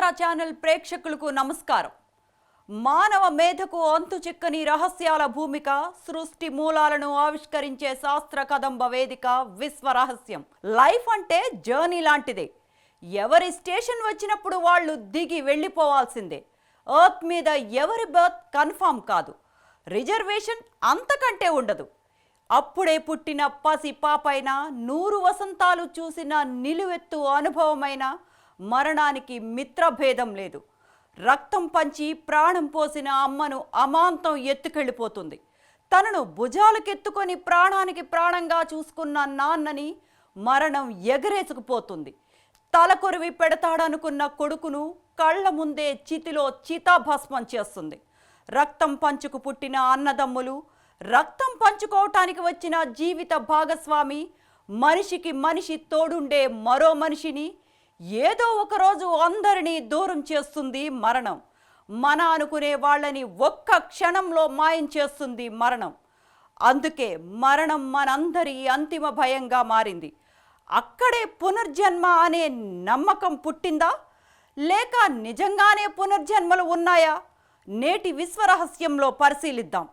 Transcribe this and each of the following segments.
స్వతంత్ర ఛానల్ ప్రేక్షకులకు నమస్కారం. మానవ మేధకు అంతు చిక్కని రహస్యాల భూమిక సృష్టి మూలాలను ఆవిష్కరించే శాస్త్ర కదంబ వేదిక విశ్వ రహస్యం. లైఫ్ అంటే జర్నీ లాంటిదే. ఎవరి స్టేషన్ వచ్చినప్పుడు వాళ్ళు దిగి వెళ్ళిపోవాల్సిందే. ఎర్త్ మీద ఎవరి బర్త్ కన్ఫామ్ కాదు. రిజర్వేషన్ అంతకంటే ఉండదు. అప్పుడే పుట్టిన పసి పాపైన నూరు వసంతాలు చూసిన నిలువెత్తు అనుభవమైనా మరణానికి మిత్రభేదం లేదు. రక్తం పంచి ప్రాణం పోసిన అమ్మను అమాంతం ఎత్తుకెళ్ళిపోతుంది. తనను భుజాలకెత్తుకొని ప్రాణానికి ప్రాణంగా చూసుకున్న నాన్నని మరణం ఎగరేసుకుపోతుంది. తలకొరివి పెడతాడనుకున్న కొడుకును కళ్ళ ముందే చితిలో చితాభస్మం చేస్తుంది. రక్తం పంచుకు పుట్టిన అన్నదమ్ములు రక్తం పంచుకోవటానికి వచ్చిన జీవిత భాగస్వామి మనిషికి మనిషి తోడుండే మరో మనిషిని ఏదో ఒకరోజు అందరినీ దూరం చేస్తుంది మరణం. మన అనుకునే వాళ్ళని ఒక్క క్షణంలో మాయం చేస్తుంది మరణం. అందుకే మరణం మనందరి అంతిమ భయంగా మారింది. అక్కడే పునర్జన్మ అనే నమ్మకం పుట్టిందా? లేక నిజంగానే పునర్జన్మలు ఉన్నాయా? నేటి విశ్వరహస్యంలో పరిశీలిద్దాం.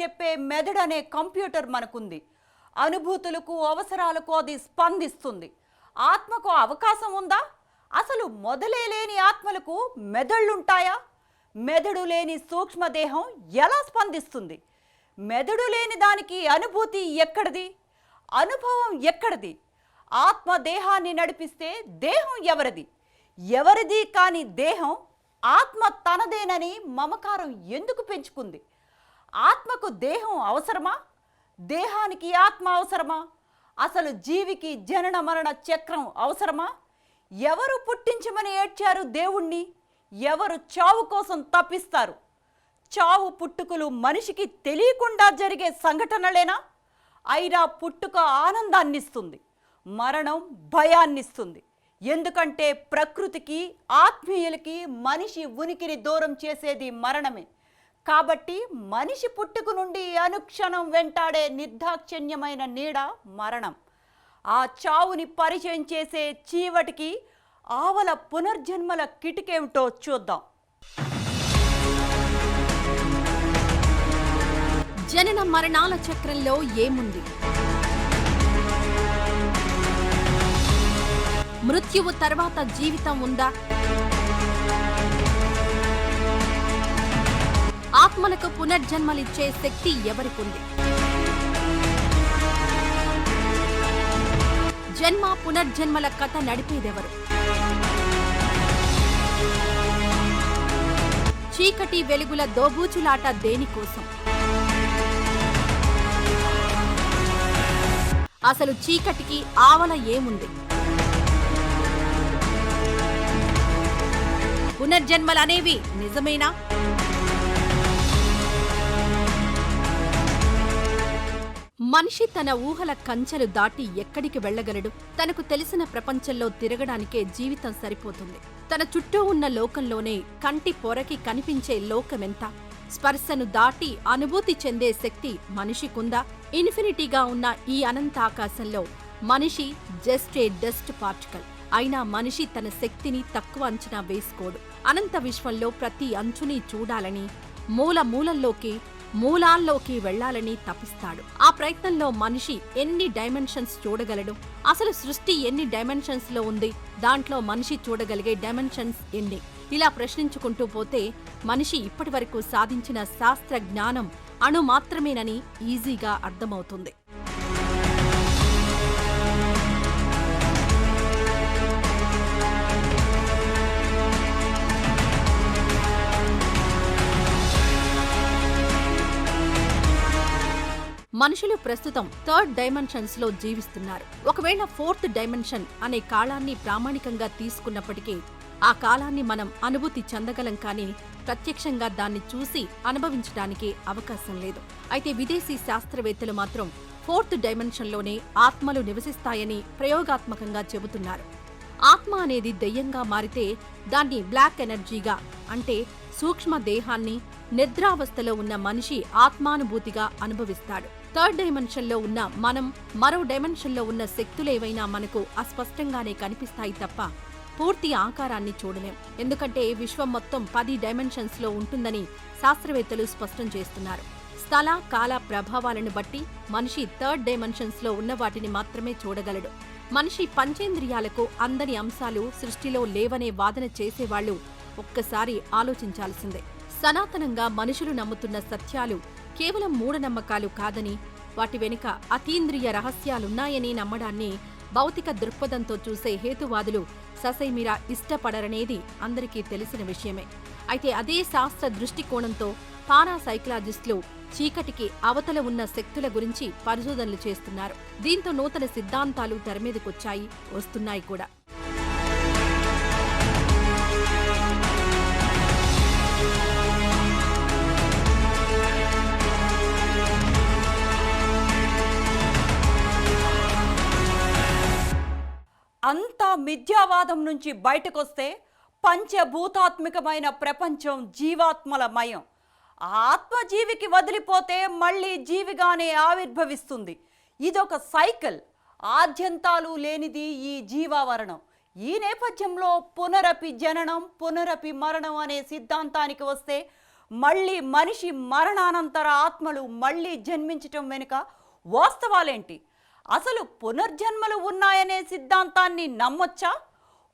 చెప్పే మెదడు అనే కంప్యూటర్ మనకుంది. అనుభూతులకు అవసరాలకు అది స్పందిస్తుంది. ఆత్మకు అవకాశం ఉందా? అసలు మొదలే లేని ఆత్మలకు మెదళ్ళుంటాయా? మెదడు లేని సూక్ష్మదేహం ఎలా స్పందిస్తుంది? మెదడు లేని దానికి అనుభూతి ఎక్కడిది? అనుభవం ఎక్కడిది? ఆత్మ దేహాన్ని నడిపిస్తే దేహం ఎవరిది? ఎవరిది కాని దేహం ఆత్మ తనదేనని మమకారం ఎందుకు పెంచుకుంది? ఆత్మకు దేహం అవసరమా? దేహానికి ఆత్మ అవసరమా? అసలు జీవికి జనన మరణ చక్రం అవసరమా? ఎవరు పుట్టించమని ఏడ్చారు దేవుణ్ణి? ఎవరు చావు కోసం తప్పిస్తారు? చావు పుట్టుకలు మనిషికి తెలియకుండా జరిగే సంఘటనలేనా? అయినా పుట్టుక ఆనందాన్నిస్తుంది మరణం భయాన్నిస్తుంది. ఎందుకంటే ప్రకృతికి ఆత్మీయులకి మనిషి ఉనికిని దూరం చేసేది మరణమే. కాబట్టి మనిషి పుట్టుకు నుండి అనుక్షణం వెంటాడే నిర్దాక్షిణ్యమైన నీడ మరణం. ఆ చావుని పరిచయం చేసే చీవటికి ఆవల పునర్జన్మల కిటికేమిటో చూద్దాం. జనన మరణాల చక్రంలో ఏముంది? మృత్యువు తర్వాత జీవితం ఉందా? ఆత్మలకు పునర్జన్మలిచ్చే శక్తి ఎవరికుంది? జన్మ పునర్జన్మల కథ నడిపేదెవరు? చీకటి వెలుగుల దోబూచులాట దేనికోసం? అసలు చీకటికి ఆవల ఏముంది? పునర్జన్మలనేవి నిజమేనా? మనిషి తన ఊహల కంచెలు దాటి ఎక్కడికి వెళ్ళగలడు? తనకు తెలిసిన ప్రపంచంలో తిరగడానికే జీవితం సరిపోతుంది. తన చుట్టూ ఉన్న లోకంలోనే కంటి పొరకి కనిపించే లోకమెంత? స్పర్శను దాటి అనుభూతి చెందే శక్తి మనిషికుందా? ఇన్ఫినిటీగా ఉన్న ఈ అనంత ఆకాశంలో మనిషి జస్ట్ ఏ డస్ట్ పార్టికల్. అయినా మనిషి తన శక్తిని తక్కువ అంచనా వేసుకోడు. అనంత విశ్వంలో ప్రతి అంచుని చూడాలని మూల మూలల్లోకి మూలాల్లోకి వెళ్ళాలని తపిస్తాడు. ఆ ప్రయత్నంలో మనిషి ఎన్ని డైమెన్షన్స్ చూడగలడు? అసలు సృష్టి ఎన్ని డైమెన్షన్స్లో ఉంది? దాంట్లో మనిషి చూడగలిగే డైమెన్షన్స్ ఎన్ని? ఇలా ప్రశ్నించుకుంటూ పోతే మనిషి ఇప్పటివరకు సాధించిన శాస్త్ర జ్ఞానం అణు మాత్రమేనని ఈజీగా అర్థమవుతుంది. మనుషులు ప్రస్తుతం థర్డ్ డైమెన్షన్స్లో జీవిస్తున్నారు. ఒకవేళ ఫోర్త్ డైమెన్షన్ అనే కాలాన్ని ప్రామాణికంగా తీసుకున్నప్పటికీ ఆ కాలాన్ని మనం అనుభూతి చెందగలం కానీ ప్రత్యక్షంగా దాన్ని చూసి అనుభవించడానికి అవకాశం లేదు. అయితే విదేశీ శాస్త్రవేత్తలు మాత్రం ఫోర్త్ డైమెన్షన్లోనే ఆత్మలు నివసిస్తాయని ప్రయోగాత్మకంగా చెబుతున్నారు. ఆత్మ అనేది దెయ్యంగా మారితే దాన్ని బ్లాక్ ఎనర్జీగా అంటే సూక్ష్మ దేహాన్ని నిద్రావస్థలో ఉన్న మనిషి ఆత్మానుభూతిగా అనుభవిస్తాడు. థర్డ్ డైమెన్షన్లో ఉన్న మనం మరో డైమెన్షన్లో ఉన్న శక్తులేవైనా మనకు అస్పష్టంగానే కనిపిస్తాయి తప్ప పూర్తి ఆకారాన్ని చూడలేం. ఎందుకంటే విశ్వం మొత్తం పది డైమెన్షన్స్లో ఉంటుందని శాస్త్రవేత్తలు స్పష్టం చేస్తున్నారు. స్థల కాల ప్రభావాలను బట్టి మనిషి థర్డ్ డైమెన్షన్స్లో ఉన్న వాటిని మాత్రమే చూడగలడు. మనిషి పంచేంద్రియాలకు అందని అంశాలు సృష్టిలో లేవనే వాదన చేసేవాళ్ళు ఒక్కసారి ఆలోచించాల్సిందే. సనాతనంగా మనుషులు నమ్ముతున్న సత్యాలు కేవలం మూఢనమ్మకాలు కాదని వాటి వెనుక అతీంద్రియ రహస్యాలున్నాయని నమ్మడాన్ని భౌతిక దృక్పథంతో చూసే హేతువాదులు ససైమిరా ఇష్టపడరనేది అందరికీ తెలిసిన విషయమే. అయితే అదే శాస్త్ర దృష్టికోణంతో పారాసైకలాజిస్టులు చీకటికి అవతల ఉన్న శక్తుల గురించి పరిశోధనలు చేస్తున్నారు. దీంతో నూతన సిద్ధాంతాలు తెరమీదకొచ్చాయి వస్తున్నాయి కూడా. అంతా మిథ్యావాదం నుంచి బయటకొస్తే పంచభూతాత్మికమైన ప్రపంచం జీవాత్మల మయం ఆత్మజీవికి వదిలిపోతే మళ్ళీ జీవిగానే ఆవిర్భవిస్తుంది. ఇదొక సైకిల్. ఆద్యంతాలు లేనిది ఈ జీవావరణం. ఈ నేపథ్యంలో పునరపి జననం పునరపి మరణం అనే సిద్ధాంతానికి వస్తే మళ్ళీ మనిషి మరణానంతర ఆత్మలు మళ్ళీ జన్మించటం వెనుక వాస్తవాలేంటి? అసలు పునర్జన్మలు ఉన్నాయనే సిద్ధాంతాన్ని నమ్మొచ్చా?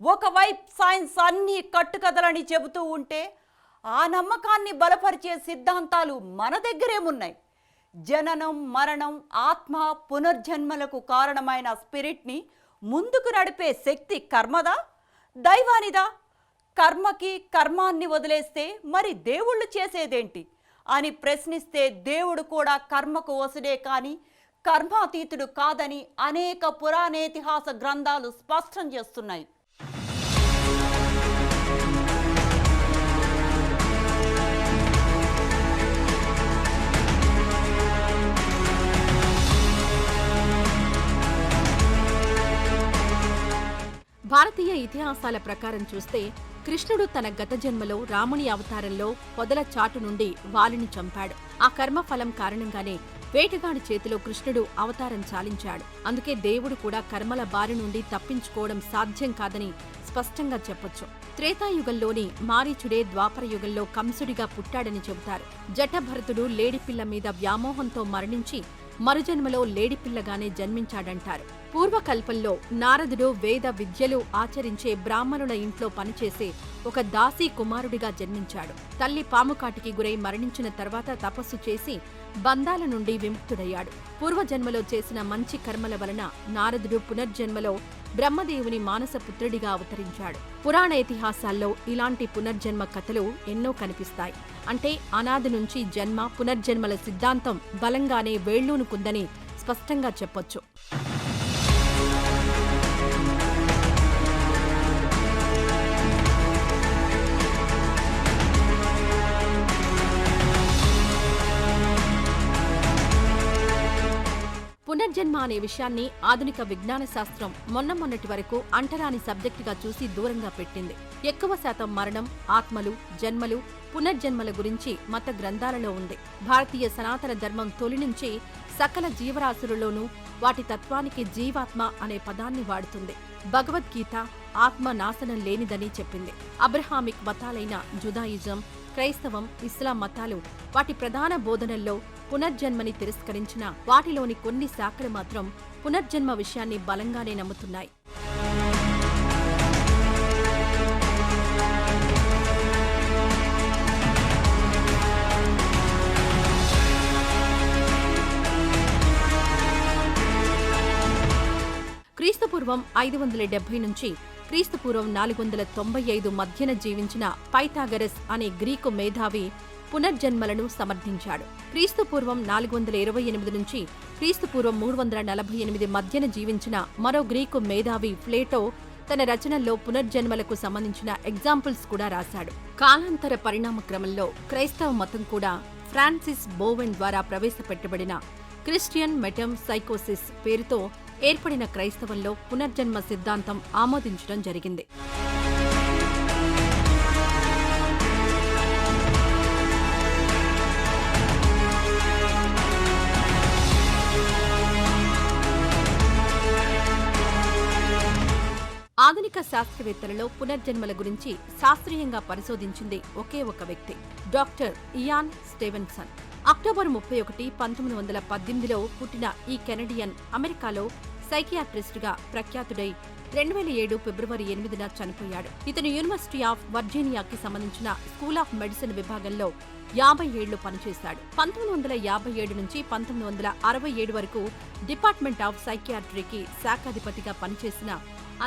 ఒకవైపు సైన్స్ అన్నీ కట్టుకథలని చెబుతూ ఉంటే ఆ నమ్మకాన్ని బలపరిచే సిద్ధాంతాలు మన దగ్గరేమున్నాయి జననం మరణం ఆత్మ పునర్జన్మలకు కారణమైన స్పిరిట్ని ముందుకు నడిపే శక్తి కర్మదా? దైవానిదా? కర్మకి కర్మాన్ని వదిలేస్తే మరి దేవుళ్ళు చేసేదేంటి? అని ప్రశ్నిస్తే దేవుడు కూడా కర్మకు వసుడే కానీ కర్మాతీతుడు కాదని అనేక పురాణేతిహాస గ్రంథాలు స్పష్టం చేస్తున్నాయి. భారతీయ ఇతిహాసాల ప్రకారం చూస్తే కృష్ణుడు తన గత జన్మలో రాముని అవతారంలో పొదల చాటు నుండి వాలిని చంపాడు. ఆ కర్మఫలం కారణంగానే వేటగాడి చేతిలో కృష్ణుడు అవతారం చాలించాడు. అందుకే దేవుడు కూడా కర్మల బారి నుండి తప్పించుకోవడం సాధ్యం కాదని స్పష్టంగా చెప్పొచ్చు. త్రేతాయుగంలోని మారీచుడే ద్వాపరయుగంలో కంసుడిగా పుట్టాడని చెబుతారు. జటభరతుడు లేడిపిల్ల మీద వ్యామోహంతో మరణించి మరుజన్మలో లేడిపిల్లగానే జన్మించాడంటారు. పూర్వకల్పంలో నారదుడు వేద విద్యలు ఆచరించే బ్రాహ్మణుల ఇంట్లో పనిచేసే ఒక దాసీ కుమారుడిగా జన్మించాడు. తల్లి పాముకాటికి గురై మరణించిన తర్వాత తపస్సు చేసి బంధాల నుండి విముక్తుడయ్యాడు. పూర్వజన్మలో చేసిన మంచి కర్మల వలన నారదుడు పునర్జన్మలో బ్రహ్మదేవుని మానసపుత్రుడిగా అవతరించాడు. పురాణ ఇతిహాసాల్లో ఇలాంటి పునర్జన్మ కథలు ఎన్నో కనిపిస్తాయి. అంటే అనాది నుంచి జన్మ పునర్జన్మల సిద్ధాంతం బలంగానే వేళ్ళూనుకుందని స్పష్టంగా చెప్పొచ్చు. పునర్జన్మ అనే విషయాన్ని ఆధునిక విజ్ఞాన శాస్త్రం మొన్న మొన్నటి వరకు అంటరాని సబ్జెక్టుగా చూసి దూరంగా పెట్టింది. ఎక్కువ శాతం మరణం ఆత్మలు జన్మలు పునర్జన్మల గురించి మత గ్రంథాలలో ఉంది. భారతీయ సనాతన ధర్మం తొలి నుంచి సకల జీవరాశులలోనూ వాటి తత్వానికి జీవాత్మ అనే పదాన్ని వాడుతుంది. భగవద్గీత ఆత్మ నాశనం లేనిదని చెప్పింది. అబ్రహామిక్ మతాలైన జుదాయిజం క్రైస్తవం ఇస్లాం మతాలు వాటి ప్రధాన బోధనల్లో పునర్జన్మని తిరస్కరించిన వాటిలోని కొన్ని శాఖలు మాత్రం పునర్జన్మ విషయాన్ని బలంగానే నమ్ముతున్నాయి. క్రీస్తుపూర్వం ఐదు వందల డెబ్బై నుంచి క్రీస్తుపూర్వం నాలుగు వందల తొంభై ఐదు మధ్యన జీవించిన పైథాగరస్ అనే గ్రీకు మేధావి పునర్జన్మలను సమర్థించాడు. క్రీస్తుపూర్వం నాలుగు వందల ఇరవై ఎనిమిది నుంచి క్రీస్తుపూర్వం మూడు వందల నలభై ఎనిమిది మధ్యన జీవించిన మరో గ్రీకు మేధావి ప్లేటో తన రచనల్లో పునర్జన్మలకు సంబంధించిన ఎగ్జాంపుల్స్ కూడా రాశాడు. కాలాంతర పరిణామ క్రమంలో క్రైస్తవ మతం కూడా ఫ్రాన్సిస్ బోవెన్ ద్వారా ప్రవేశపెట్టబడిన క్రిస్టియన్ మెటమ్ సైకోసిస్ పేరుతో ఏర్పడిన క్రైస్తవంలో పునర్జన్మ సిద్ధాంతం ఆమోదించడం జరిగింది. ఆధునిక శాస్త్రవేత్తలలో పునర్జన్మల గురించి శాస్త్రీయంగా పరిశోధించింది ఒకే ఒక వ్యక్తి డాక్టర్ ఇయాన్ స్టెవెన్సన్. అక్టోబర్ ముప్పై ఒకటి పంతొమ్మిది వందల పద్దెనిమిదిలో పుట్టిన ఈ కెనడియన్ అమెరికాలో సైకియాట్రిస్ట్గా ప్రఖ్యాతుడై రెండు వేల ఏడు ఫిబ్రవరి ఎనిమిదిన చనిపోయాడు. ఇతను యూనివర్సిటీ ఆఫ్ వర్జీనియాకి సంబంధించిన స్కూల్ ఆఫ్ మెడిసిన్ విభాగంలో యాభై ఏళ్ళు పనిచేశాడు. పంతొమ్మిది వందల యాభై ఏడు నుంచి పంతొమ్మిది వందల అరవై ఏడు వరకు డిపార్ట్మెంట్ ఆఫ్ సైకియాట్రీకి శాఖాధిపతిగా పనిచేసిన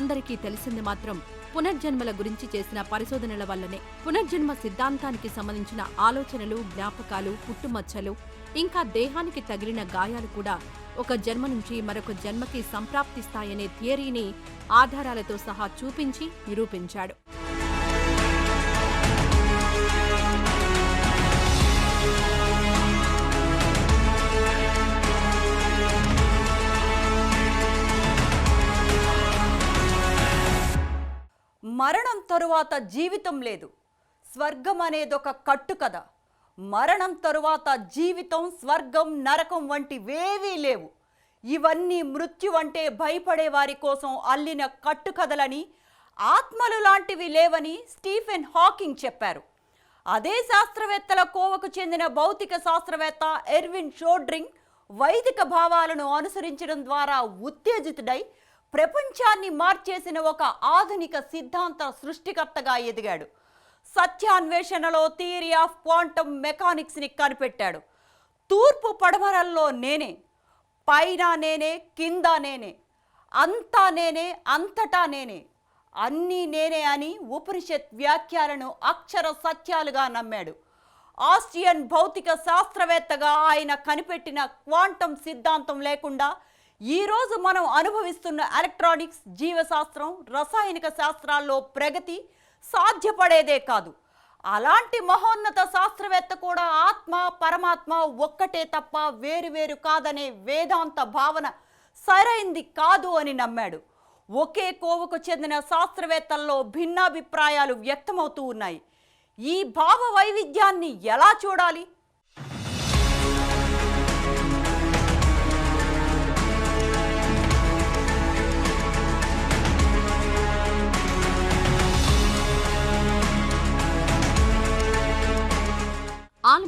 అందరికీ తెలిసింది మాత్రం పునర్జన్మల గురించి చేసిన పరిశోధనల వల్లనే పునర్జన్మ సిద్ధాంతానికి సంబంధించిన ఆలోచనలు జ్ఞాపకాలు పుట్టుమచ్చలు ఇంకా దేహానికి తగిలిన గాయాలు కూడా ఒక జన్మ నుంచి మరొక జన్మకి సంప్రాప్తిస్తాయనే థియరీని ఆధారాలతో సహా చూపించి నిరూపించాడు. మరణం తరువాత జీవితం లేదు. స్వర్గం అనేదొక కట్టు కట్టుకథ. మరణం తరువాత జీవితం స్వర్గం నరకం వంటివేవీ లేవు. ఇవన్నీ మృత్యు అంటే భయపడే వారి కోసం అల్లిన కట్టుకథలని ఆత్మలు లాంటివి లేవని స్టీఫెన్ హాకింగ్ చెప్పారు. అదే శాస్త్రవేత్తల కోవకు చెందిన భౌతిక శాస్త్రవేత్త ఎర్విన్ షోడ్రింగ్ వైదిక భావాలను అనుసరించడం ద్వారా ఉత్తేజితుడై ప్రపంచాన్ని మార్చేసిన ఒక ఆధునిక సిద్ధాంత సృష్టికర్తగా ఎదిగాడు. సత్యాన్వేషణలో థియరీ ఆఫ్ క్వాంటమ్ మెకానిక్స్ని కనిపెట్టాడు. తూర్పు పడమరల్లో నేనే పైన నేనే కింద నేనే అంతా నేనే అంతటా నేనే అన్నీ నేనే అని ఉపనిషత్ వ్యాఖ్యలను అక్షర సత్యాలుగా నమ్మాడు. ఆస్ట్రియన్ భౌతిక శాస్త్రవేత్తగా ఆయన కనిపెట్టిన క్వాంటం సిద్ధాంతం లేకుండా ఈరోజు మనం అనుభవిస్తున్న ఎలక్ట్రానిక్స్ జీవశాస్త్రం రసాయనిక శాస్త్రాల్లో ప్రగతి సాధ్యపడేదే కాదు. అలాంటి మహోన్నత శాస్త్రవేత్త కూడా ఆత్మ పరమాత్మ ఒక్కటే తప్ప వేరువేరు కాదనే వేదాంత భావన సరైంది కాదు అని నమ్మాడు. ఒకే కోవకు చెందిన శాస్త్రవేత్తల్లో భిన్నాభిప్రాయాలు వ్యక్తమవుతూ ఉన్నాయి. ఈ భావ వైవిధ్యాన్ని ఎలా చూడాలి?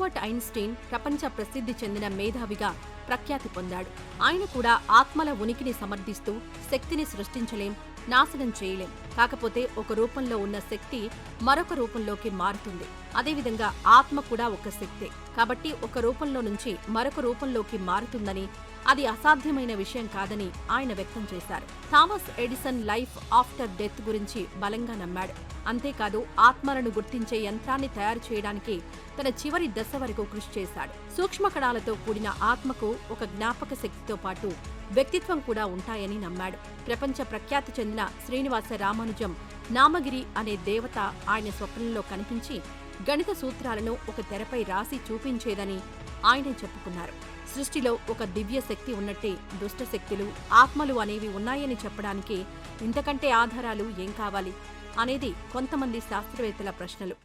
ఆల్బర్ట్ ఐన్స్టీన్ ప్రపంచ ప్రసిద్ధి చెందిన మేధావిగా ప్రఖ్యాతి పొందాడు. ఆయన కూడా ఆత్మల ఉనికిని సమర్థిస్తూ శక్తిని సృష్టించలేం నాశనం చేయలేం. కాకపోతే ఒక రూపంలో ఉన్న శక్తి మరొక రూపంలోకి మారుతుంది. అదేవిధంగా ఆత్మ కూడా ఒక శక్తే. కాబట్టి ఒక రూపంలో నుంచి మరొక రూపంలోకి మారుతుందని అది అసాధ్యమైన విషయం కాదని ఆయన వ్యక్తం చేశారు. Thomas Edison life after death గురించి బలంగా నమ్మాడు. అంతేకాదు ఆత్మలను గుర్తించే యంత్రాన్ని తయారు చేయడానికి తన చివరి దశ వరకు కృషి చేశాడు. సూక్ష్మ కణాలతో కూడిన ఆత్మకు ఒక జ్ఞాపక శక్తితో పాటు వ్యక్తిత్వం కూడా ఉంటాయని నమ్మాడు. ప్రపంచ ప్రఖ్యాతి చెందిన శ్రీనివాస రామానుజం నామగిరి అనే దేవత ఆయన స్వప్నంలో కనిపించి గణిత సూత్రాలను ఒక తెరపై రాసి చూపించేదని ఆయనే చెప్పుకున్నారు. సృష్టిలో ఒక దివ్య శక్తి ఉన్నట్టే దుష్ట శక్తులు ఆత్మలు అనేవి ఉన్నాయని చెప్పడానికి ఇంతకంటే ఆధారాలు ఏం కావాలి అనేది కొంతమంది శాస్త్రవేత్తల ప్రశ్నలు.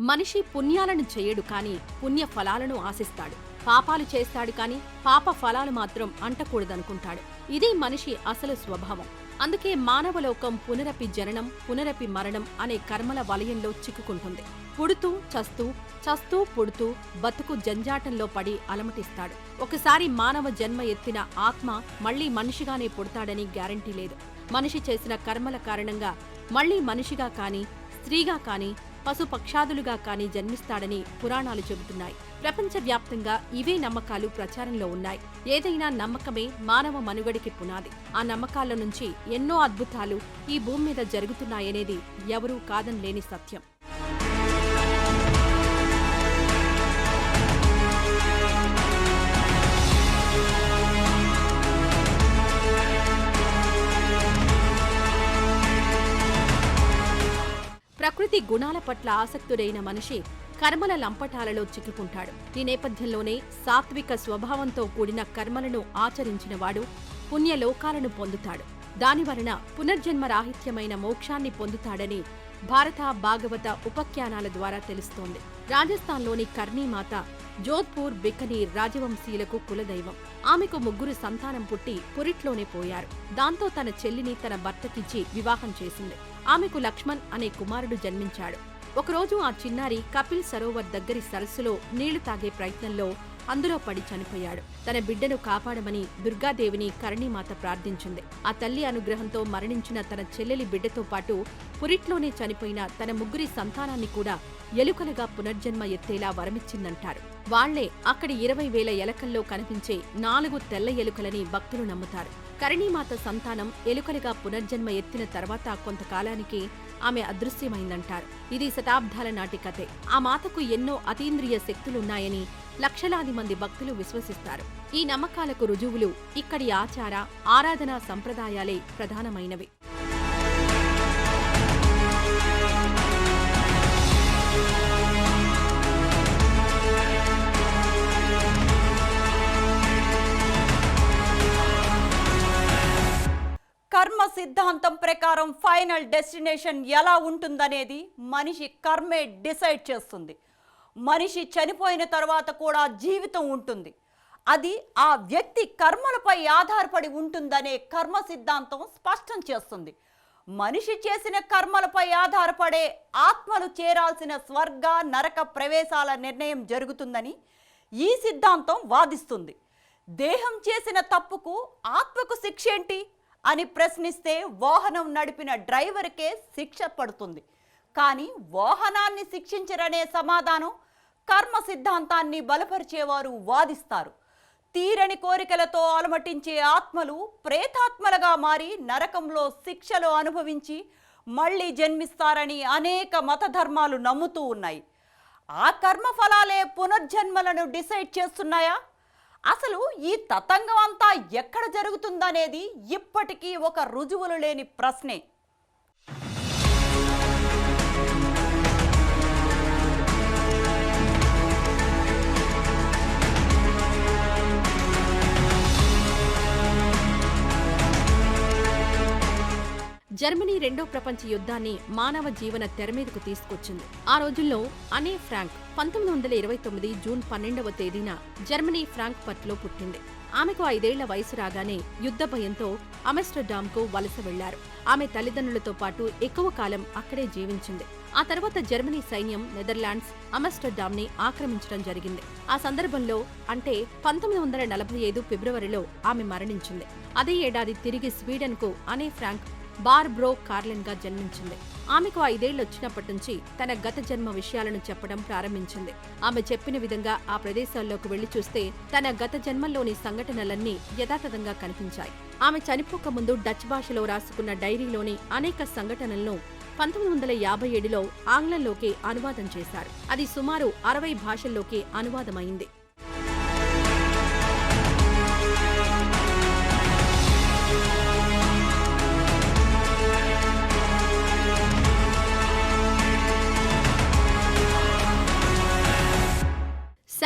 మనిషి పుణ్యాలను చేయడు కానీ పుణ్య ఫలాలను ఆశిస్తాడు. పాపాలు చేస్తాడు కాని పాప ఫలాలు మాత్రం అంటకూడదనుకుంటాడు. ఇది మనిషి అసలు స్వభావం. అందుకే మానవలోకం పునరపి జననం పునరపి మరణం అనే కర్మల వలయంలో చిక్కుకుంటుంది. పుడుతూ చస్తూ చస్తూ పుడుతూ బతుకు జంజాటంలో పడి అలమటిస్తాడు. ఒకసారి మానవ జన్మ ఎత్తిన ఆత్మ మళ్ళీ మనిషిగానే పుడతాడని గ్యారంటీ లేదు. మనిషి చేసిన కర్మల కారణంగా మళ్ళీ మనిషిగా కాని స్త్రీగా కాని పశుపక్షాదులుగా కానీ జన్మిస్తాడని పురాణాలు చెబుతున్నాయి. ప్రపంచవ్యాప్తంగా ఇవే నమ్మకాలు ప్రచారంలో ఉన్నాయి. ఏదైనా నమ్మకమే మానవ మనుగడికి పునాది. ఆ నమ్మకాల నుంచి ఎన్నో అద్భుతాలు ఈ భూమి మీద జరుగుతున్నాయనేది ఎవరూ కాదనలేని సత్యం. ప్రకృతి గుణాల పట్ల ఆసక్తుడైన మనిషి కర్మల లంపటాలలో చిక్కుకుంటాడు. ఈ నేపథ్యంలోనే సాత్విక స్వభావంతో కూడిన కర్మలను ఆచరించినవాడు పుణ్యలోకాలను పొందుతాడు. దాని వలన పునర్జన్మ రాహిత్యమైన మోక్షాన్ని పొందుతాడని భారత భాగవత ఉపఖ్యానాల ద్వారా తెలుస్తోంది. రాజస్థాన్లోని కర్ణీమాత జోధ్పూర్ బికనీర్ రాజవంశీయులకు కులదైవం. ఆమెకు ముగ్గురు సంతానం పుట్టి పురిట్లోనే పోయారు. దాంతో తన చెల్లిని తన భర్తకిచ్చి వివాహం చేసింది. ఆమెకు లక్ష్మణ్ అనే కుమారుడు జన్మించాడు. ఒకరోజు ఆ చిన్నారి కపిల్ సరోవర్ దగ్గరి సరస్సులో నీళ్ళు తాగే ప్రయత్నంలో అందులో పడి చనిపోయాడు. తన బిడ్డను కాపాడమని దుర్గాదేవిని కరణీమాత ప్రార్థించింది. ఆ తల్లి అనుగ్రహంతో మరణించిన తన చెల్లెలి బిడ్డతో పాటు పురిట్లోనే చనిపోయిన తన ముగ్గురి సంతానాన్ని కూడా ఎలుకలుగా పునర్జన్మ ఎత్తేలా వరమిచ్చిందంటారు. వాళ్ళే అక్కడి ఇరవై వేల ఎలకల్లో కనిపించే నాలుగు తెల్ల ఎలుకలని భక్తులు నమ్ముతారు. కరణీమాత సంతానం ఎలుకలుగా పునర్జన్మ ఎత్తిన తర్వాత కొంతకాలానికి ఆమె అదృశ్యమైందంటారు. ఇది శతాబ్దాల నాటి కథే. ఆ మాతకు ఎన్నో అతీంద్రియ శక్తులున్నాయని లక్షలాది మంది భక్తులు విశ్వసిస్తారు. ఈ నమ్మకాలకు రుజువులు ఇక్కడి ఆచార ఆరాధనా సంప్రదాయాలే ప్రధానమైనవి. సిద్ధాంతం ప్రకారం ఫైనల్ డెస్టినేషన్ ఎలా ఉంటుందనేది మనిషి కర్మే డిసైడ్ చేస్తుంది. మనిషి చనిపోయిన తర్వాత కూడా జీవితం ఉంటుంది. అది ఆ వ్యక్తి కర్మలపై ఆధారపడి ఉంటుందనే కర్మ సిద్ధాంతం స్పష్టం చేస్తుంది. మనిషి చేసిన కర్మలపై ఆధారపడే ఆత్మలు చేరాల్సిన స్వర్గ నరక ప్రవేశాల నిర్ణయం జరుగుతుందని ఈ సిద్ధాంతం వాదిస్తుంది. దేహం చేసిన తప్పుకు ఆత్మకు శిక్ష ఏంటి? అని ప్రశ్నిస్తే వాహనం నడిపిన డ్రైవర్కే శిక్ష పడుతుంది. కానీ వాహనాన్ని శిక్షించరనే సమాధానం కర్మ సిద్ధాంతాన్ని బలపరిచేవారు వాదిస్తారు. తీరని కోరికలతో అలమటించే ఆత్మలు ప్రేతాత్మలుగా మారి నరకంలో శిక్షలు అనుభవించి మళ్ళీ జన్మిస్తారని అనేక మతధర్మాలు నమ్ముతూ ఉన్నాయి. ఆ కర్మ ఫలాలే పునర్జన్మలను డిసైడ్ చేస్తున్నాయా? అసలు ఈ తతంగం అంతా ఎక్కడ జరుగుతుందనేది ఇప్పటికీ ఒక రుజువులు లేని ప్రశ్నే. జర్మనీ రెండో ప్రపంచ యుద్ధాన్ని మానవ జీవన తెరమీదకు తీసుకొచ్చింది. ఆ రోజుల్లో అనే ఫ్రాంక్ పంతొమ్మిది వందల ఇరవై తొమ్మిది జూన్ పన్నెండవ తేదీన జర్మనీ ఫ్రాంక్ పట్లో పుట్టింది. ఆమెకు ఐదేళ్ళ వయసు రాగానే యుద్ధ భయంతో అమెస్టర్డామ్కు వలస వెళ్ళారు. ఆమె తల్లిదండ్రులతో పాటు ఎక్కువ కాలం అక్కడే జీవించింది. ఆ తర్వాత జర్మనీ సైన్యం నెదర్లాండ్స్ అమెస్టర్డామ్ని ఆక్రమించడం జరిగింది. ఆ సందర్భంలో అంటే పంతొమ్మిది వందల నలభై ఐదు ఫిబ్రవరిలో ఆమె మరణించింది. అదే ఏడాది తిరిగి స్వీడన్కు అనే ఫ్రాంక్ బార్బ్రో కార్లెన్గా జన్మించింది. ఆమెకు ఐదేళ్ళు వచ్చినప్పటి నుంచి తన గత జన్మ విషయాలను చెప్పడం ప్రారంభించింది. ఆమె చెప్పిన విధంగా ఆ ప్రదేశాల్లోకి వెళ్ళి చూస్తే తన గత జన్మల్లోని సంఘటనలన్నీ యథాతథంగా కనిపించాయి. ఆమె చనిపోక ముందు డచ్ భాషలో రాసుకున్న డైరీలోని అనేక సంఘటనలను పంతొమ్మిది వందల యాభై ఏడులో ఆంగ్లంలోకి అనువాదం చేశారు. అది సుమారు అరవై భాషల్లోకి అనువాదమైంది.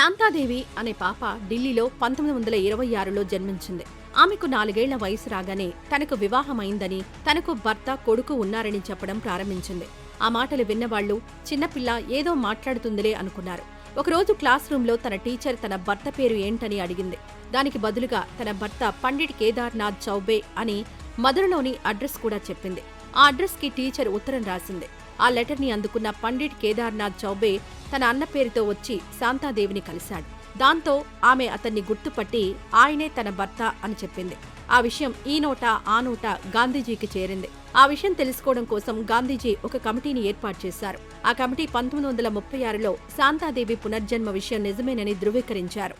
శాంతాదేవి అనే పాప ఢిల్లీలో పంతొమ్మిది వందల ఇరవై ఆరులో జన్మించింది. ఆమెకు నాలుగేళ్ళ వయసు రాగానే తనకు వివాహమైందని తనకు భర్త కొడుకు ఉన్నారని చెప్పడం ప్రారంభించింది. ఆ మాటలు విన్నవాళ్ళు చిన్నపిల్ల ఏదో మాట్లాడుతుందిలే అనుకున్నారు. ఒకరోజు క్లాస్ రూంలో తన టీచర్ తన భర్త పేరు ఏంటని అడిగింది. దానికి బదులుగా తన భర్త పండిట్ కేదార్నాథ్ చౌబే అని మధురలోని అడ్రస్ కూడా చెప్పింది. ఆ అడ్రస్కి టీచర్ ఉత్తరం రాసింది. ఆ లెటర్ని అందుకున్న పండిట్ కేదార్నాథ్ చౌబే తన అన్న పేరుతో వచ్చి శాంతాదేవిని కలిశాడు. దాంతో ఆమె అతన్ని గుర్తుపట్టి ఆయనే తన భర్త అని చెప్పింది. ఆ విషయం ఈ నోట ఆ నోట గాంధీజీకి చేరింది. ఆ విషయం తెలుసుకోవడం కోసం గాంధీజీ ఒక కమిటీని ఏర్పాటు చేశారు. ఆ కమిటీ పంతొమ్మిది వందల ముప్పై ఆరులో శాంతాదేవి పునర్జన్మ విషయం నిజమేనని ధృవీకరించారు.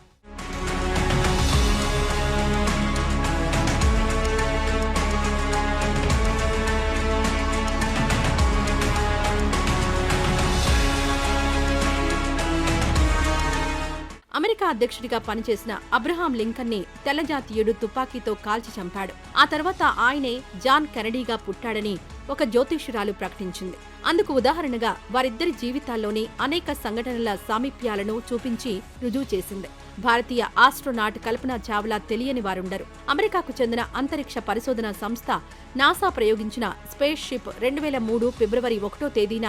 అమెరికా అధ్యక్షుడిగా పనిచేసిన అబ్రహాం లింకన్ని తెల్లజాతీయుడు తుపాకీతో కాల్చి చంపాడు. ఆ తర్వాత ఆయనే జాన్ కెనడీగా పుట్టాడని ఒక జ్యోతిష్యురాలు ప్రకటించింది. అందుకు ఉదాహరణగా వారిద్దరి జీవితాల్లోని అనేక సంఘటనల సామీప్యాలను చూపించి రుజువు చేసింది. భారతీయ ఆస్ట్రోనాట్ కల్పనా చావ్లా తెలియని వారుండరు. అమెరికాకు చెందిన అంతరిక్ష పరిశోధన సంస్థ నాసా ప్రయోగించిన స్పేస్ షిప్ రెండు వేల మూడు ఫిబ్రవరి ఒకటో తేదీన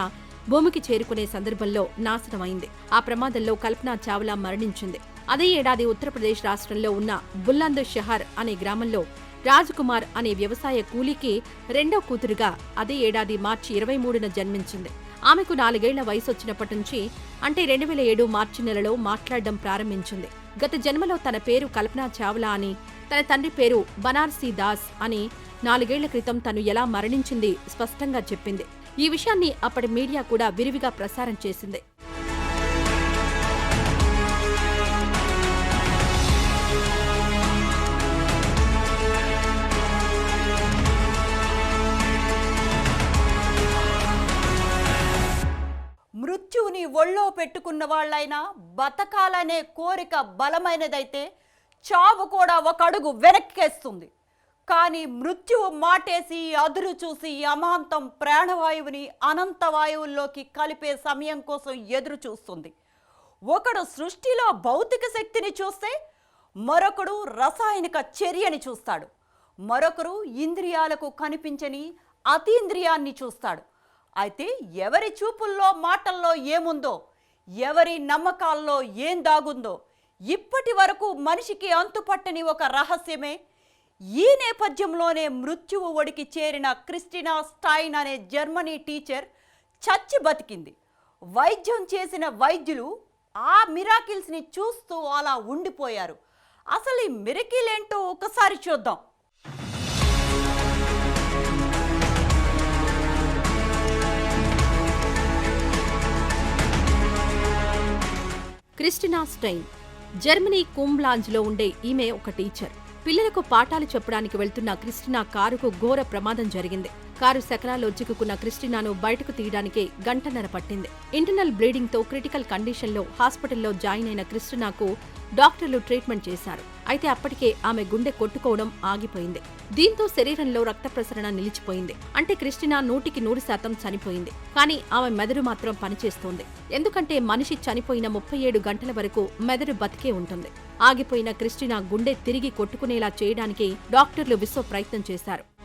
భూమికి చేరుకునే సందర్భంలో నాశనమైంది. ఆ ప్రమాదంలో కల్పనా చావ్లా మరణించింది. అదే ఏడాది ఉత్తరప్రదేశ్ రాష్ట్రంలో ఉన్న బుల్లంద్ షహర్ అనే గ్రామంలో రాజ్ కుమార్ అనే వ్యవసాయ కూలీకి రెండో కూతురుగా అదే ఏడాది మార్చి ఇరవై మూడున జన్మించింది. ఆమెకు నాలుగేళ్ళ వయసు వచ్చినప్పటి నుంచి అంటే రెండు వేల ఏడు మార్చి నెలలో మాట్లాడడం ప్రారంభించింది. గత జన్మలో తన పేరు కల్పనా చావ్లా అని తన తండ్రి పేరు బనార్సీ దాస్ అని నాలుగేళ్ళ క్రితం తను ఎలా మరణించింది స్పష్టంగా చెప్పింది. ఈ విషయాన్ని అప్పటి మీడియా కూడా విరివిగా ప్రసారం చేసింది. మృత్యువుని ఒళ్ళో పెట్టుకున్న వాళ్ళైనా బతకాలనే కోరిక బలమైనదైతే చావు కూడా ఒక అడుగు వెనక్కేస్తుంది. కానీ మృత్యువు మాటేసి అదురు చూసి అమాంతం ప్రాణవాయువుని అనంత వాయువుల్లోకి కలిపే సమయం కోసం ఎదురు చూస్తుంది. ఒకడు సృష్టిలో భౌతిక శక్తిని చూస్తే మరొకడు రసాయనిక చర్యని చూస్తాడు. మరొకరు ఇంద్రియాలకు కనిపించని అతీంద్రియాన్ని చూస్తాడు. అయితే ఎవరి చూపుల్లో మాటల్లో ఏముందో ఎవరి నమ్మకాల్లో ఏం దాగుందో ఇప్పటి వరకు మనిషికి అంతుపట్టని ఒక రహస్యమే ఈ నేపథ్యంలోనే మృత్యువు ఒడికి చేరిన క్రిస్టినా స్టైన్ అనే జర్మనీ టీచర్ చచ్చి బతికింది. వైద్యం చేసిన వైద్యులు ఆ మిరాకిల్స్ని చూస్తూ అలా ఉండిపోయారు. అసలు ఈ మిరకిల్ ఏంటో ఒకసారి చూద్దాం. క్రిస్టినా స్టైన్ జర్మనీ కుంబ్లాంజ్లో ఉండే ఈమె ఒక టీచర్. పిల్లలకు పాఠాలు చెప్పడానికి వెళ్తున్న క్రిస్టినా కారుకు ఘోర ప్రమాదం జరిగింది. కారు శకలాల్లో చిక్కుకున్న క్రిస్టినాను బయటకు తీయడానికి గంటన్నర పట్టింది. ఇంటర్నల్ బ్లీడింగ్తో క్రిటికల్ కండిషన్లో హాస్పిటల్లో జాయిన్ అయిన క్రిస్టినాకు డాక్టర్లు ట్రీట్మెంట్ చేశారు. అయితే అప్పటికే ఆమె గుండె కొట్టుకోవడం ఆగిపోయింది. దీంతో శరీరంలో రక్త ప్రసరణ నిలిచిపోయింది. అంటే క్రిస్టినా నూటికి నూరు శాతం చనిపోయింది. కానీ ఆమె మెదడు మాత్రం పనిచేస్తోంది. ఎందుకంటే మనిషి చనిపోయిన ముప్పై ఏడు గంటల వరకు మెదడు బతికే ఉంటుంది. ఆగిపోయిన క్రిస్టినా గుండె తిరిగి కొట్టుకునేలా చేయడానికి డాక్టర్లు విశ్వ ప్రయత్నం చేశారు.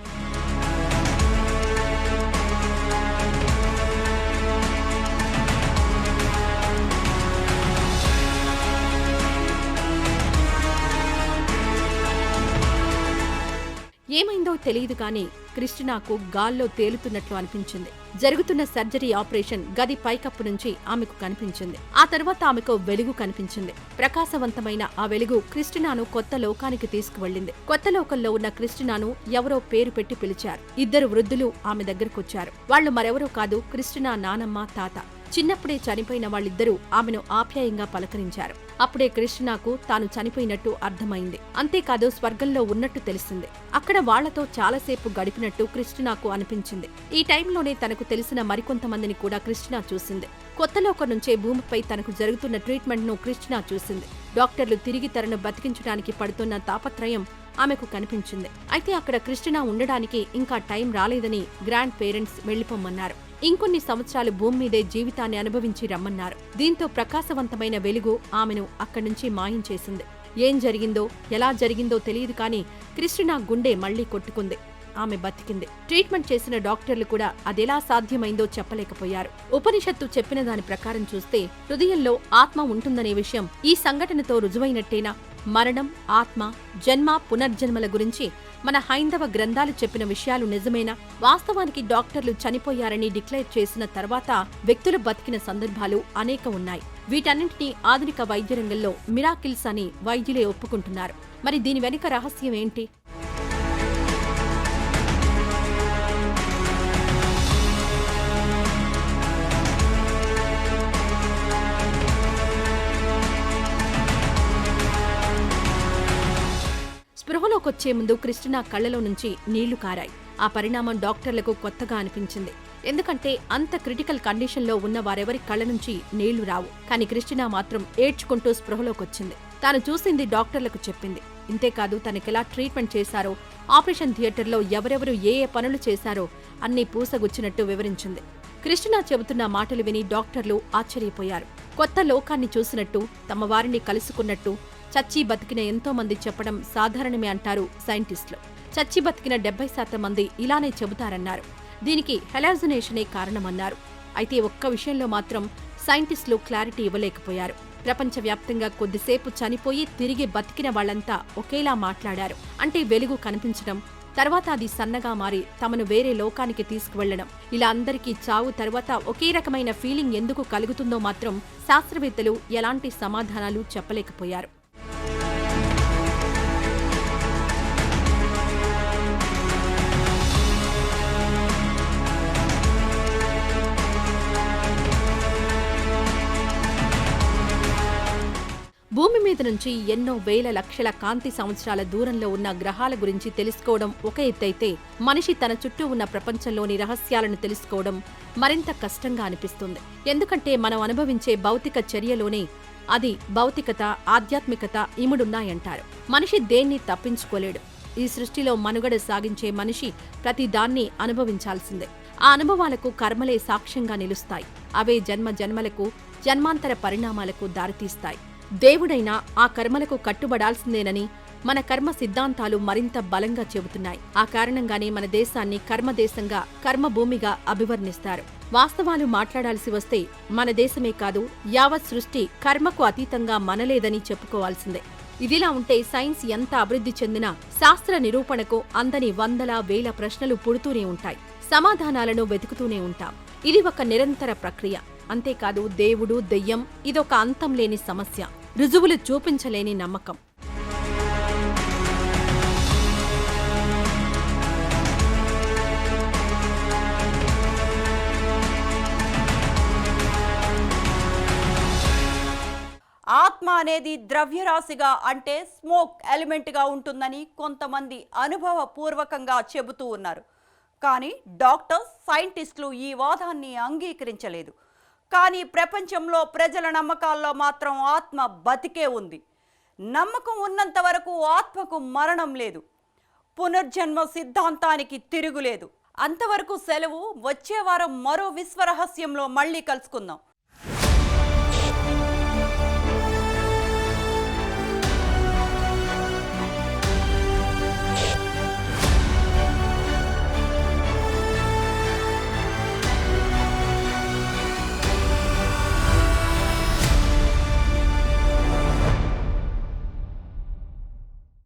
ఏమైందో తెలియదు కానీ క్రిస్టినాకు గాల్లో తేలుతున్నట్లు అనిపించింది. జరుగుతున్న సర్జరీ ఆపరేషన్ గది పైకప్పు నుంచి ఆమెకు కనిపించింది. ఆ తర్వాత ఆమెకు వెలుగు కనిపించింది. ప్రకాశవంతమైన ఆ వెలుగు క్రిస్టినాను కొత్త లోకానికి తీసుకువెళ్ళింది కొత్త లోకంలో ఉన్న క్రిస్టినాను ఎవరో పేరు పెట్టి పిలిచారు. ఇద్దరు వృద్ధులు ఆమె దగ్గరకొచ్చారు. వాళ్ళు మరెవరో కాదు క్రిస్టినా నానమ్మ తాత. చిన్నప్పుడే చనిపోయిన వాళ్ళిద్దరూ ఆమెను ఆప్యాయంగా పలకరించారు. అప్పుడే కృష్ణకు తాను చనిపోయినట్టు అర్థమైంది. అంతేకాదు స్వర్గంలో ఉన్నట్టు తెలిసింది. అక్కడ వాళ్ళతో చాలాసేపు గడిపినట్టు కృష్ణకు అనిపించింది. ఈ టైంలోనే తనకు తెలిసిన మరికొంతమందిని కూడా కృష్ణ చూసింది. కొత్తలోక నుంచే భూమిపై తనకు జరుగుతున్న ట్రీట్మెంట్ను కృష్ణ చూసింది. డాక్టర్లు తిరిగి తనను బతికించడానికి పడుతున్న తాపత్రయం ఆమెకు కనిపించింది. అయితే అక్కడ కృష్ణ ఉండడానికి ఇంకా టైం రాలేదని గ్రాండ్ పేరెంట్స్ వెళ్ళిపోమ్మన్నారు. ఇంకొన్ని సంవత్సరాలు భూమి మీదే జీవితాన్ని అనుభవించి రమ్మన్నారు. దీంతో ప్రకాశవంతమైన వెలుగు ఆమెను అక్కడి నుంచి మాయం చేసింది. ఏం జరిగిందో ఎలా జరిగిందో తెలియదు కానీ కృష్ణ గుండె మళ్ళీ కొట్టుకుంది. ఆమె బతికింది. ట్రీట్మెంట్ చేసిన డాక్టర్లు కూడా అదెలా సాధ్యమైందో చెప్పలేకపోయారు. ఉపనిషత్తు చెప్పిన దాని ప్రకారం చూస్తే హృదయంలో ఆత్మ ఉంటుందనే విషయం ఈ సంఘటనతో రుజువైనట్టేనా? మరణం ఆత్మ జన్మ పునర్జన్మల గురించి మన హైందవ గ్రంథాలు చెప్పిన విషయాలు నిజమేనా? వాస్తవానికి డాక్టర్లు చనిపోయారని డిక్లేర్ చేసిన తర్వాత వ్యక్తులు బతికిన సందర్భాలు అనేక ఉన్నాయి. వీటన్నింటినీ ఆధునిక వైద్య రంగంలో మిరాకిల్స్ అని వైద్యులే ఒప్పుకుంటున్నారు. మరి దీని వెనుక రహస్యం ఏంటి? స్పృహలోకొచ్చే ముందు కృష్ణ కళ్ళలో నుంచి నీళ్ళు కారాయి. ఆ పరిణామం డాక్టర్లకు కొత్తగా అనిపించింది. ఎందుకంటే అంత క్రిటికల్ కండిషన్లో ఉన్న వారెవరి కళ్ళ నుంచి నీళ్ళు రావు. కానీ కృష్ణ మాత్రం ఏడ్చుకుంటూ స్పృహలోకొచ్చింది. తాను చూసింది డాక్టర్లకు చెప్పింది. ఇంతేకాదు తనకెలా ట్రీట్మెంట్ చేశారో ఆపరేషన్ థియేటర్లో ఎవరెవరు ఏ ఏ పనులు చేశారో అన్నీ పూసగుచ్చినట్టు వివరించింది. కృష్ణ చెబుతున్న మాటలు విని డాక్టర్లు ఆశ్చర్యపోయారు. కొత్త లోకాన్ని చూసినట్టు తమ వారిని కలుసుకున్నట్టు చచ్చి బతికిన ఎంతో మంది చెప్పడం సాధారణమే అంటారు సైంటిస్టులు. చచ్చి బతికిన డెబ్బై శాతం మంది ఇలానే చెబుతారన్నారు. దీనికి హెలాజినేషనే కారణమన్నారు. అయితే ఒక్క విషయంలో మాత్రం సైంటిస్టులు క్లారిటీ ఇవ్వలేకపోయారు. ప్రపంచవ్యాప్తంగా కొద్దిసేపు చనిపోయి తిరిగి బతికిన వాళ్ళంతా ఒకేలా మాట్లాడారు. అంటే వెలుగు కనిపించడం తర్వాత అది సన్నగా మారి తమను వేరే లోకానికి తీసుకువెళ్ళడం ఇలా అందరికీ చావు తర్వాత ఒకే రకమైన ఫీలింగ్ ఎందుకు కలుగుతుందో మాత్రం శాస్త్రవేత్తలు ఎలాంటి సమాధానాలు చెప్పలేకపోయారు. మీద నుంచి ఎన్నో వేల లక్షల కాంతి సంవత్సరాల దూరంలో ఉన్న గ్రహాల గురించి తెలుసుకోవడం ఒక ఎత్తైతే మనిషి తన చుట్టూ ఉన్న ప్రపంచంలోని రహస్యాలను తెలుసుకోవడం మరింత కష్టంగా అనిపిస్తుంది. ఎందుకంటే మనం అనుభవించే భౌతిక చర్యలోనే అది భౌతికత ఆధ్యాత్మికత ఇముడున్నాయంటారు. మనిషి దేన్ని తప్పించుకోలేడు. ఈ సృష్టిలో మనుగడ సాగించే మనిషి ప్రతి దాన్ని అనుభవించాల్సిందే. ఆ అనుభవాలకు కర్మలే సాక్ష్యంగా నిలుస్తాయి. అవే జన్మ జన్మలకు జన్మాంతర పరిణామాలకు దారితీస్తాయి. దేవుడైనా ఆ కర్మలకు కట్టుబడాల్సిందేనని మన కర్మ సిద్ధాంతాలు మరింత బలంగా చెబుతున్నాయి. ఆ కారణంగానే మన దేశాన్ని కర్మదేశంగా కర్మభూమిగా అభివర్ణిస్తారు. వాస్తవాలు మాట్లాడాల్సి వస్తే మన దేశమే కాదు యావత్ సృష్టి కర్మకు అతీతంగా మనలేదని చెప్పుకోవాల్సిందే. ఇదిలా ఉంటే సైన్స్ ఎంత అభివృద్ధి చెందినా శాస్త్ర నిరూపణకు అందని వందల వేల ప్రశ్నలు పుడుతూనే ఉంటాయి. సమాధానాలను వెతుకుతూనే ఉంటాం. ఇది ఒక నిరంతర ప్రక్రియ. అంతేకాదు దేవుడు దెయ్యం ఇదొక అంతం లేని సమస్య. రుజువులు చూపించలేని నమ్మకం. ఆత్మ అనేది ద్రవ్యరాశిగా అంటే స్మోక్ ఎలిమెంట్గా ఉంటుందని కొంతమంది అనుభవపూర్వకంగా చెబుతూ ఉన్నారు. కానీ డాక్టర్స్ సైంటిస్టులు ఈ వాదాన్ని అంగీకరించలేదు. కానీ ప్రపంచంలో ప్రజల నమ్మకాల్లో మాత్రం ఆత్మ బతికే ఉంది. నమ్మకం ఉన్నంత వరకు ఆత్మకు మరణం లేదు. పునర్జన్మ సిద్ధాంతానికి తిరుగులేదు. అంతవరకు సెలవు వచ్చే వారం మరో విశ్వరహస్యంలో మళ్ళీ కలుసుకుందాం.